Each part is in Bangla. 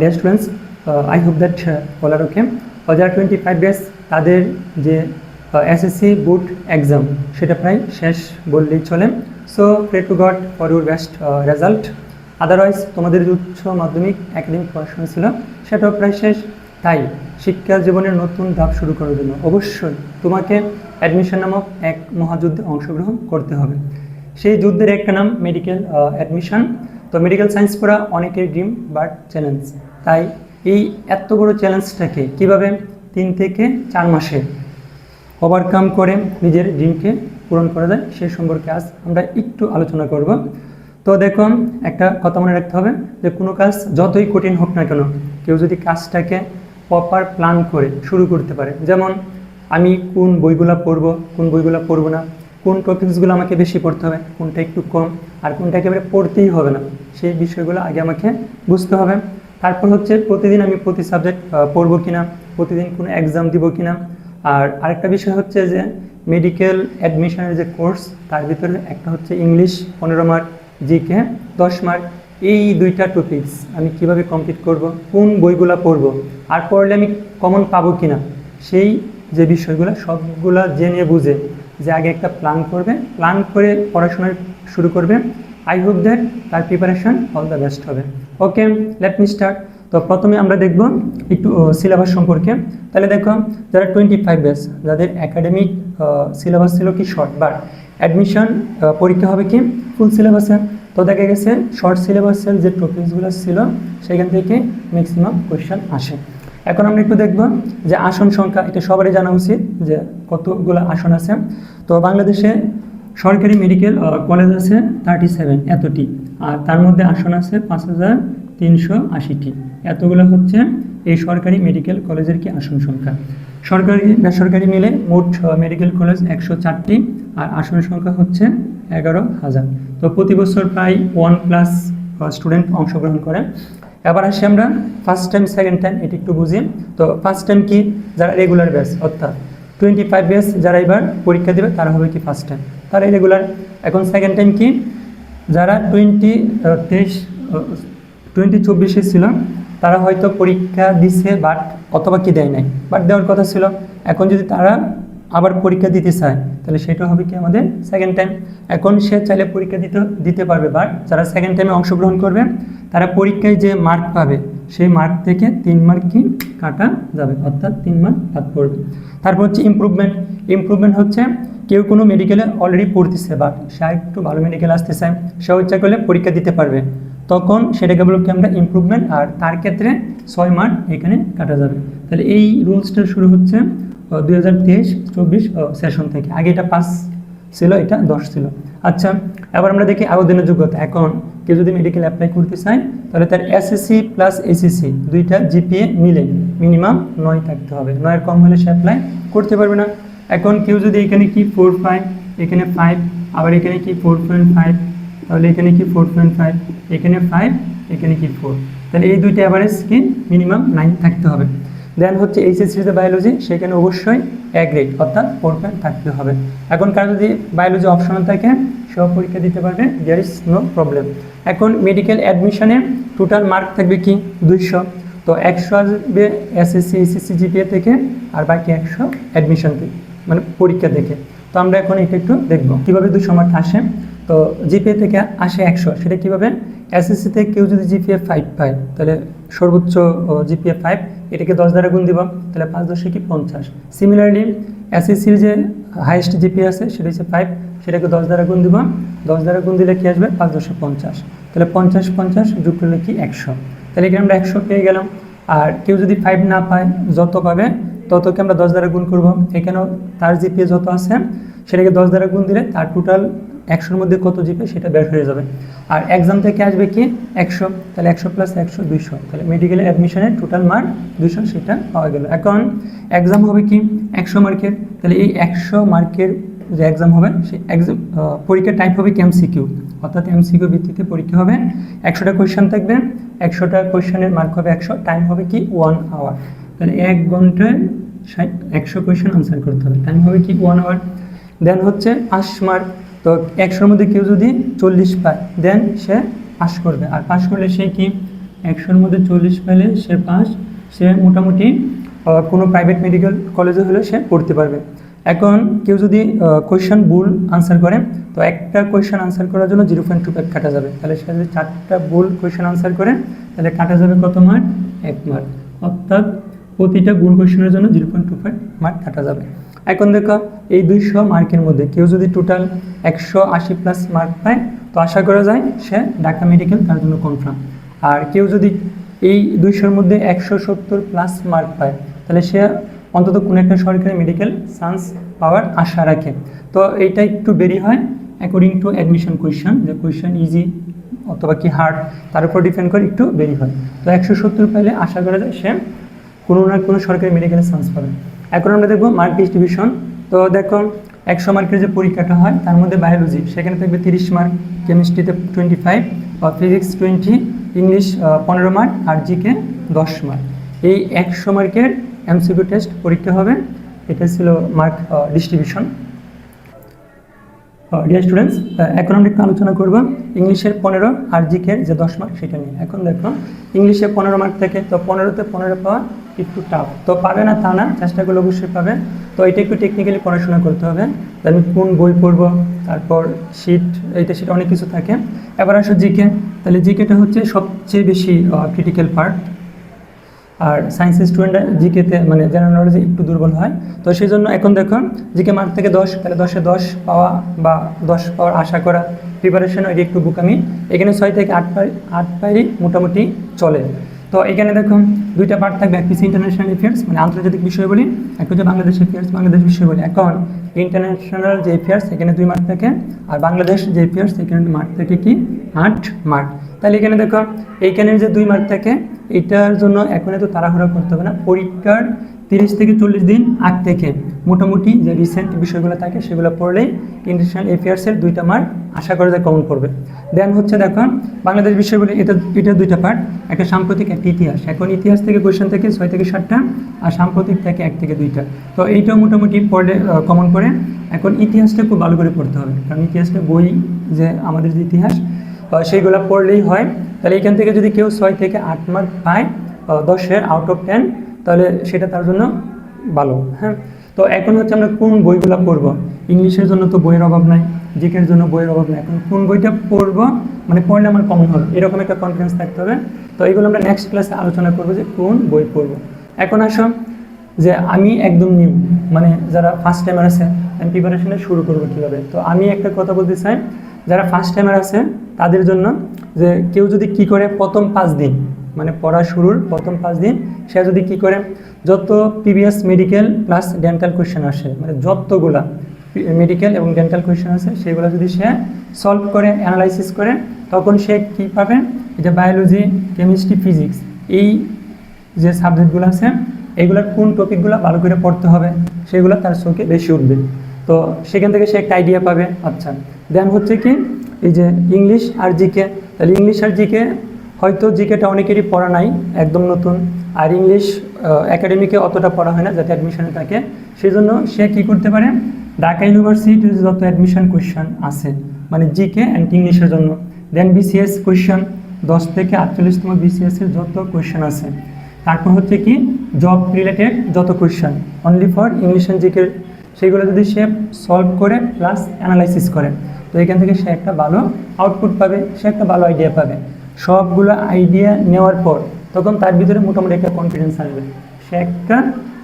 Dear students I hope that all are okay যারা টোয়েন্টি ফাইভ ডেজ তাদের যে এসএসসি বুট এক্সাম সেটা প্রায় শেষ বললেই চলে। So pray to God for your best result otherwise তোমাদের যে উচ্চ মাধ্যমিক একাডেমিক পড়াশোনা ছিল, সেটাও প্রায় শেষ। তাই শিক্ষা জীবনের নতুন ধাপ শুরু করার জন্য অবশ্যই তোমাকে অ্যাডমিশন নামক এক মহাযুদ্ধে অংশগ্রহণ করতে হবে। সেই যুদ্ধের একটা নাম মেডিকেল অ্যাডমিশন তো মেডিকেল সায়েন্স পড়া অনেকের ড্রিম বাট চ্যালেঞ্জ তাই এই এত বড় চ্যালেঞ্জটাকে কীভাবে তিন থেকে চার মাসে ওভারকাম করে নিজের ড্রিমকে পূরণ করা যায় সে সম্পর্কে আজ আমরা একটু আলোচনা করব। তো দেখো, একটা কথা মনে রাখতে হবে যে কোনো কাজ যতই কঠিন হোক না কেন, কেউ যদি কাজটাকে প্রপার প্ল্যান করে শুরু করতে পারে। যেমন আমি কোন বইগুলো পড়ব, কোন বইগুলো পড়ব না কোন টপিকসগুলো আমাকে বেশি পড়তে হবে, কোনটা একটু কম আর কোনটা একেবারে পড়তেই হবে না, সেই বিষয়গুলো আগে আমাকে বুঝতে হবে। তারপর হচ্ছে প্রতিদিন আমি প্রতি সাবজেক্ট পড়ব কিনা, প্রতিদিন কোনো এক্সাম দিব কিনা। আর আরেকটা বিষয় হচ্ছে যে মেডিকেল অ্যাডমিশনের যে কোর্স তার ভিতরে একটা হচ্ছে ইংলিশ পনেরো মার্ক জিকে দশ মার্ক এই দুইটা টপিকস আমি কীভাবে কমপ্লিট করব, কোন বইগুলো পড়ব, আর পড়লে আমি কমন পাবো কিনা, সেই যে বিষয়গুলো সবগুলা জেনে বুঝে যে আগে একটা প্ল্যান করবে প্ল্যান করে পড়াশোনা শুরু করবে। আই হোপ দ্যাট তার প্রিপারেশন অল দ্য বেস্ট হবে। ওকে লেট মি স্টার্ট তো প্রথমে আমরা দেখব একটু সিলেবাস সম্পর্কে। তাহলে দেখো, যারা টোয়েন্টি ফাইভ ব্যাস যাদের একাডেমিক সিলেবাস ছিল কি শর্ট বাট অ্যাডমিশন পরীক্ষা হবে কি ফুল সিলেবাসে তো দেখা গেছে শর্ট সিলেবাসের যে টপিকসগুলো ছিল, সেখান থেকে ম্যাক্সিমাম কোয়েশ্চেন আসে। এখন আমরা একটু দেখব যে আসন সংখ্যা, এটা সবারই জানা উচিত যে কতগুলো আসন আছে। তো বাংলাদেশে সরকারি মেডিকেল কলেজ আছে থার্টি সেভেন এতটি। আর তার মধ্যে আসন আছে পাঁচ হাজার তিনশো আশিটি। এতগুলো হচ্ছে এই সরকারি মেডিকেল কলেজের কি আসন সংখ্যা। সরকারি, বেসরকারি মিলে মোট মেডিকেল কলেজ একশো চারটি আর আসন সংখ্যা হচ্ছে এগারো হাজার। তো প্রতি বছর প্রায় ওয়ান প্লাস স্টুডেন্ট অংশগ্রহণ করে। এবার আসি আমরা ফার্স্ট টাইম সেকেন্ড টাইম এটি একটু বুঝি। তো ফার্স্ট টাইম কি? যারা রেগুলার ব্যাচ অর্থাৎ টোয়েন্টি ফাইভ ব্যাচ যারা এবার পরীক্ষা দেবে, তারা হবে কি ফার্স্ট টাইম তারা রেগুলার এখন সেকেন্ড টাইম কি? যারা টোয়েন্টি তেইশ টোয়েন্টি চব্বিশে ছিল, তারা হয়তো পরীক্ষা দিছে বাট অথবা কি দেয় নাই? বাট দেওয়ার কথা ছিল। এখন যদি তারা আবার পরীক্ষা দিতে চায়, তাহলে সেটা হবে কি আমাদের সেকেন্ড টাইম এখন সে চাইলে পরীক্ষা দিতে দিতে পারবে বাট যারা সেকেন্ড টাইমে অংশগ্রহণ করবে, তারা পরীক্ষায় যে মার্ক পাবে, সেই মার্ক থেকে তিন মার্ক কি কাটা যাবে, অর্থাৎ তিন মার্ক বাদ পড়বে। তারপর হচ্ছে ইমপ্রুভমেন্ট ইমপ্রুভমেন্ট হচ্ছে কেউ কোনো মেডিকেলে অলরেডি পড়তেছে বাট সে একটু ভালো মেডিকেল আসতে চায়, সে ইচ্ছা করলে পরীক্ষা দিতে পারবে। তখন সেটাকে বলব কি আমরা ইমপ্রুভমেন্ট আর তার ক্ষেত্রে ছয় মার্ক এখানে কাটা যাবে। তাহলে এই রুলসটা শুরু হচ্ছে দুই হাজার তেইশ, চব্বিশ সেশন থেকে। আগে এটা পাস ছিল, এটা দশ ছিল। আচ্ছা এবার আমরা দেখি আবেদনের যোগ্যতা। এখন কেউ যদি মেডিকেল অ্যাপ্লাই করতে চায়, তাহলে তার এসএসসি প্লাস এসিসি দুইটা জিপিএ মিলে মিনিমাম নয় থাকতে হবে। নয়ের কম হলে সে অ্যাপ্লাই করতে পারবে না। এখন কেউ যদি এখানে কি ফোর ফাইভ এখানে ফাইভ আবার এখানে কি ফোর পয়েন্ট ফাইভ তাহলে এখানে কি ফোর পয়েন্ট ফাইভ এখানে ফাইভ এখানে কি ফোর তাহলে এই দুইটা অ্যাভারেজ কি? মিনিমাম নাইন থাকতে হবে। দেন হচ্ছে এইচএসসিতে বায়োলজি সেখানে অবশ্যই এক গ্রেড অর্থাৎ ফোর পয়েন্ট থাকতে হবে। এখন কারও যদি বায়োলজি অপশনাল থাকে সব পরীক্ষা দিতে পারবে দেয়ার ইজ নো প্রবলেম এখন মেডিকেল অ্যাডমিশনে টোটাল মার্ক থাকবে কি? দুইশো। তো একশো আসবে এসএসসি এসএসসি জিপিএ থেকে, আর বাকি একশো অ্যাডমিশন থেকে মানে পরীক্ষা থেকে তো আমরা এখন এটা একটু দেখব। কীভাবে দুশো মার্ক আসে? তো জিপিএ থেকে আসে একশো। সেটা কীভাবে? এসএসসিতে কেউ যদি জিপিএ ফাইভ পায়, তাহলে সর্বোচ্চ জিপিএ ফাইভ এটাকে দশ দ্বারা গুণ দিব। তাহলে পাঁচ দশে কি পঞ্চাশ? সিমিলারলি এসএসসির যে হাইয়েস্ট জিপিএ আছে, সেটা হচ্ছে ফাইভ সেটাকে দশ দ্বারা গুণ দিব। দশ দ্বারা গুণ দিলে কী আসবে? পাঁচ দশে পঞ্চাশ। তাহলে পঞ্চাশ পঞ্চাশ যোগ করলে কি একশো? তাহলে এখানে আমরা একশো পেয়ে গেলাম। আর কেউ যদি ফাইভ না পায়, যত পাবে? ততকে আমরা দশ দ্বারা গুণ করব। এখানেও তার জিপিএ যত আছে, সেটাকে দশ দ্বারা গুণ দিলে তার টোটাল একশোর মধ্যে কত জিপে সেটা বের হয়ে যাবে। আর এক্সাম থেকে আসবে কি? একশো। তাহলে একশো প্লাস একশো, দুইশো। তাহলে মেডিকেল অ্যাডমিশনের টোটাল মার্ক দুইশো সেটা পাওয়া গেল। এখন এক্সাম হবে কি? একশো মার্কের তাহলে এই একশো মার্কের যে এক্সাম হবে, সেই এক্সাম পরীক্ষার টাইপ হবে কি? এমসিকিউ অর্থাৎ এমসিকিউ ভিত্তিতে পরীক্ষা হবে। একশোটা কোয়েশ্চেন থাকবে। একশোটা কোয়েশ্চেনের মার্ক হবে একশো। টাইম হবে কি? ওয়ান আওয়ার তাহলে এক ঘন্টায় একশো কোয়েশ্চেন আনসার করতে হবে। টাইম হবে কি? ওয়ান আওয়ার দেন হচ্ছে পাঁচ মার্ক তো একশোর মধ্যে কেউ যদি চল্লিশ পায় দেন সে পাস করবে। আর পাস করলে সে কি? একশোর মধ্যে চল্লিশ পেলে সে পাস সে মোটামুটি কোনো প্রাইভেট মেডিকেল কলেজে হলে সে পড়তে পারবে। এখন কেউ যদি কোয়েশ্চেন ভুল আনসার করে, তো একটা কোয়েশ্চেন আনসার করার জন্য জিরো পয়েন্ট টু ফাইভ কাটা যাবে। তাহলে সে যদি চারটা ভুল কোয়েশ্চেন আনসার করে, তাহলে কাটা যাবে কত মার্ক এক মার্ক অর্থাৎ প্রতিটা ভুল কোয়েশ্চেনের জন্য zero point two five mark কাটা যাবে। এখন দেখো, এই দুইশো মার্কের মধ্যে কেউ যদি টোটাল একশো আশি প্লাস মার্ক পায়, তো আশা করা যায় সে ঢাকা মেডিকেল তার জন্য কনফার্ম আর কেউ যদি এই দুইশোর মধ্যে একশো সত্তর প্লাস মার্ক পায়, তাহলে সে অন্তত কোনো একটা সরকারি মেডিকেল চান্স পাওয়ার আশা রাখে। তো এইটা একটু বেরি হয় অ্যাকর্ডিং টু অ্যাডমিশন কোয়েশ্চেন যে কোয়েশ্চেন ইজি অথবা কি হার্ড তার উপর ডিপেন্ড করে একটু দেরি হয়। তো একশো সত্তর পাইলে আশা করা যায় সে কোনো না কোনো সরকারি মেডিকেলে চান্স পাবে এখন আমরা দেখব মার্ক ডিস্ট্রিবিউশন তো দেখো, একশো মার্কের যে পরীক্ষাটা হয়, তার মধ্যে বায়োলজি সেখানে থাকবে তিরিশ mark কেমিস্ট্রিতে twenty five physics twenty English পনেরো মার্ক, আর জিকে দশ মার্ক। এই একশো মার্কের এমসিকিউ টেস্ট পরীক্ষা হবে। এটা ছিল মার্ক ডিস্ট্রিবিউশন ডিয়ার স্টুডেন্টস এখন আমরা একটু আলোচনা করব ইংলিশের পনেরো আর জিকের যে দশ মার্ক, সেটা নিয়ে। এখন দেখো ইংলিশে পনেরো মার্ক থেকে, তো পনেরোতে পনেরো পাওয়া একটু টাফ তো পাবে না তা না, চেষ্টা করলে অবশ্যই পাবে। তো এটা একটু টেকনিক্যালি পড়াশোনা করতে হবে। আমি কোন বই পড়ব, তারপর শিট এইটা সেটা অনেক কিছু থাকে। এবার আসো জিকে। তাহলে জিকেটা হচ্ছে সবচেয়ে বেশি ক্রিটিক্যাল পার্ট আর সায়েন্সের স্টুডেন্টরা জিকেতে মানে জেনারেল নলেজে একটু দুর্বল হয়। তো সেই জন্য এখন দেখো, জিকে মার্ক থেকে দশ, তাহলে দশে দশ পাওয়া বা দশ পাওয়ার আশা করা প্রিপারেশন ওই একটু বুকামি। এখানে ছয় থেকে আট পাই, আট পাইরই মোটামুটি চলে। তো এখানে দেখো দুইটা পার্ট থাকবে, এক ইন্টারন্যাশনাল অ্যাফেয়ার্স মানে আন্তর্জাতিক বিষয় বলি, এক হচ্ছে বাংলাদেশ অ্যাফেয়ার্স বাংলাদেশ বিষয় বলি। এখন ইন্টারন্যাশনাল যে অ্যাফেয়ার্স এখানে দুই মার্ক থাকে, আর বাংলাদেশ যে অ্যাফেয়ার্স এখানে মার্ক থাকে কি? আট মার্ক তাহলে এখানে দেখো এইখানে যে দুই মার্ক থাকে, এটার জন্য এখন এত তাড়াহুড়া করতে হবে না, পরীক্ষার তিরিশ থেকে চল্লিশ দিন আগ থেকে মোটামুটি যে রিসেন্ট বিষয়গুলো থাকে সেগুলো পড়লেই ইন্টারন্যাশনাল অ্যাফেয়ার্সের দুইটা মার্ক আশা করা যায় কমন পড়বে। দেন হচ্ছে দেখো, বাংলাদেশ বিষয়গুলো, এটা এটা দুইটা পার্ট একটা সাম্প্রতিক, একটা ইতিহাস। এখন ইতিহাস থেকে কোয়েশ্চেন থেকে ছয় থেকে সাতটা, আর সাম্প্রতিক থেকে এক থেকে দুইটা। তো এইটাও মোটামুটি পড়লে কমন করে। এখন ইতিহাসটা খুব ভালো করে পড়তে হবে, কারণ ইতিহাসটা বই যে আমাদের যে ইতিহাস সেইগুলো পড়লেই হয়। তাহলে এখান থেকে যদি কেউ ছয় থেকে আট মার্ক পায় দশের আউট অফ টেন তাহলে সেটা তার জন্য ভালো হ্যাঁ? তো এখন হচ্ছে আমরা কোন বইগুলো পড়ব? ইংলিশের জন্য তো বইয়ের অভাব নাই, জিকের জন্য বইয়ের অভাব নাই। এখন কোন বইটা পড়ব? মানে পড়লে আমার কমন হবে, এরকম একটা কনফিডেন্স থাকতে হবে। তো এইগুলো আমরা নেক্সট ক্লাসে আলোচনা করব যে কোন বই পড়ব। এখন আসো যে আমি একদম নিউ মানে যারা ফার্স্ট টাইমার আছে, আমি প্রিপারেশনে শুরু করব কীভাবে? তো আমি একটা কথা বলতে চাই, যারা ফার্স্ট টাইমার আছে, তাদের জন্য যে কেউ যদি কি করে প্রথম পাঁচ দিন মানে পড়া শুরুর প্রথম পাঁচ দিন সে যদি কি করে? যত previous medical plus dental question আসে মানে যতগুলা মেডিকেল এবং ডেন্টাল কোয়েশ্চেন আছে সেগুলো যদি সে সলভ করে অ্যানালাইসিস করে, তখন সে কি পাবে? এটা বায়োলজি কেমিস্ট্রি ফিজিক্স এই যে সাবজেক্টগুলো আছে এগুলোর কোন টপিকগুলো ভালো করে পড়তে হবে, সেগুলো তার চোখে বেশি উঠবে। তো সেখান থেকে সে একটা আইডিয়া পাবে আচ্ছা। দেন হচ্ছে কি, এই যে ইংলিশ আর জিকে তাহলে ইংলিশ আর জিকে হয়তো জিকেটা অনেকেরই পড়া নাই, একদম নতুন। আর ইংলিশ একাডেমিকে অতটা পড়া হয় না, যাতে অ্যাডমিশনে থাকে। সেই জন্য সে কী করতে পারে? ঢাকা ইউনিভার্সিটির যত অ্যাডমিশন কোয়েশ্চেন আছে মানে জিকে অ্যান্ড ইংলিশের জন্য দেন বিসিএস কোয়েশ্চেন দশ থেকে আটচল্লিশতম বিসিএসের যত কোয়েশ্চেন আছে। তারপর হচ্ছে কি জব রিলেটেড যত question only for English and জিকের সেগুলো যদি সে সলভ করে প্লাস অ্যানালাইসিস করে, তো এখান থেকে সে একটা ভালো আউটপুট পাবে, সে একটা ভালো আইডিয়া পাবে। সবগুলো আইডিয়া নেওয়ার পর তখন তার ভিতরে মোটামুটি একটা কনফিডেন্স আসবে। সে একটা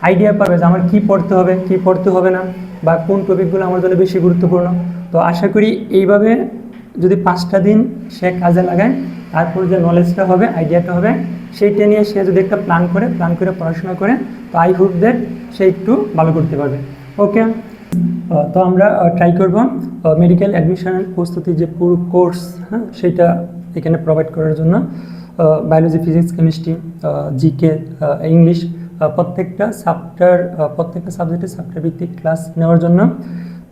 আইডিয়া পাবে যে আমার কী পড়তে হবে, কী পড়তে হবে না, বা কোন টপিকগুলো আমার জন্য বেশি গুরুত্বপূর্ণ। তো আশা করি এইভাবে যদি পাঁচটা দিন সে কাজে লাগায়, তারপর যে নলেজটা হবে আইডিয়াটা হবে, সেইটা নিয়ে সে যদি একটা প্ল্যান করে প্ল্যান করে পড়াশোনা করে, তো আই হোপ দ্যাট সে একটু ভালো করতে পারবে। ওকে তো আমরা ট্রাই করব মেডিকেল অ্যাডমিশনের প্রস্তুতির যে পুরো কোর্স হ্যাঁ সেটা এখানে প্রোভাইড করার জন্য। Biology physics chemistry GK English প্রত্যেকটা সাবটার প্রত্যেকটা সাবজেক্টে সাবটার ভিত্তিক ক্লাস নেওয়ার জন্য।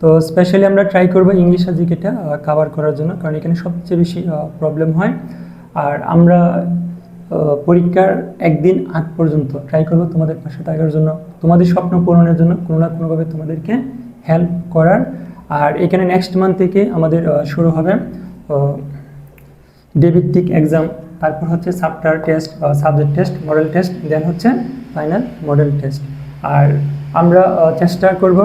তো স্পেশালি আমরা ট্রাই করব ইংলিশ আর জিকেটা কাভার করার জন্য, কারণ এখানে সবচেয়ে বেশি প্রবলেম হয়। আর আমরা পরীক্ষার একদিন আগ পর্যন্ত ট্রাই করব তোমাদের পাশে থাকার জন্য, তোমাদের স্বপ্ন পূরণের জন্য কোনো না কোনোভাবে তোমাদেরকে হেল্প করার। আর এখানে নেক্সট মান্থ থেকে আমাদের শুরু হবে ডে ভিত্তিক এক্সাম তারপর হচ্ছে সাপ্টার টেস্ট বা subject test model test then হচ্ছে ফাইনাল মডেল টেস্ট আর আমরা চেষ্টা করব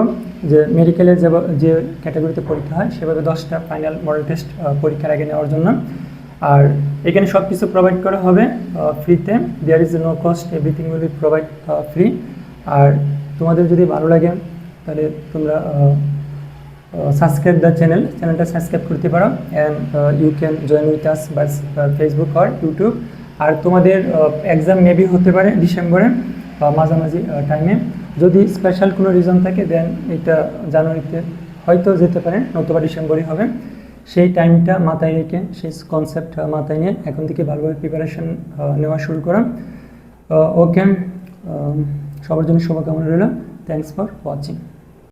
যে মেডিকেলের যে যে ক্যাটাগরিতে পরীক্ষা হয়, সেভাবে দশটা ফাইনাল মডেল টেস্ট পরীক্ষার আগে নেওয়ার জন্য। আর এখানে সব কিছু প্রোভাইড করা হবে ফ্রিতে there is no cost everything will be provide free আর তোমাদের যদি ভালো লাগে, তাহলে তোমরা সাবস্ক্রাইব দ্য চ্যানেল চ্যানেলটা সাবস্ক্রাইব করতে পারো and you can join with us by Facebook or YouTube আর তোমাদের এক্সাম মেবি হতে পারে ডিসেম্বরে মাঝামাঝি টাইমে যদি স্পেশাল কোনো রিজন থাকে দেন এটা জানুয়ারিতে হয়তো যেতে পারে, নতুবা ডিসেম্বরই হবে। সেই টাইমটা মাথায় রেখে, সেই কনসেপ্ট মাথায় নিয়ে এখন থেকে ভালোভাবে প্রিপারেশন নেওয়া শুরু করা। ওকে সবার জন্য শুভকামনা রইল। Thanks for watching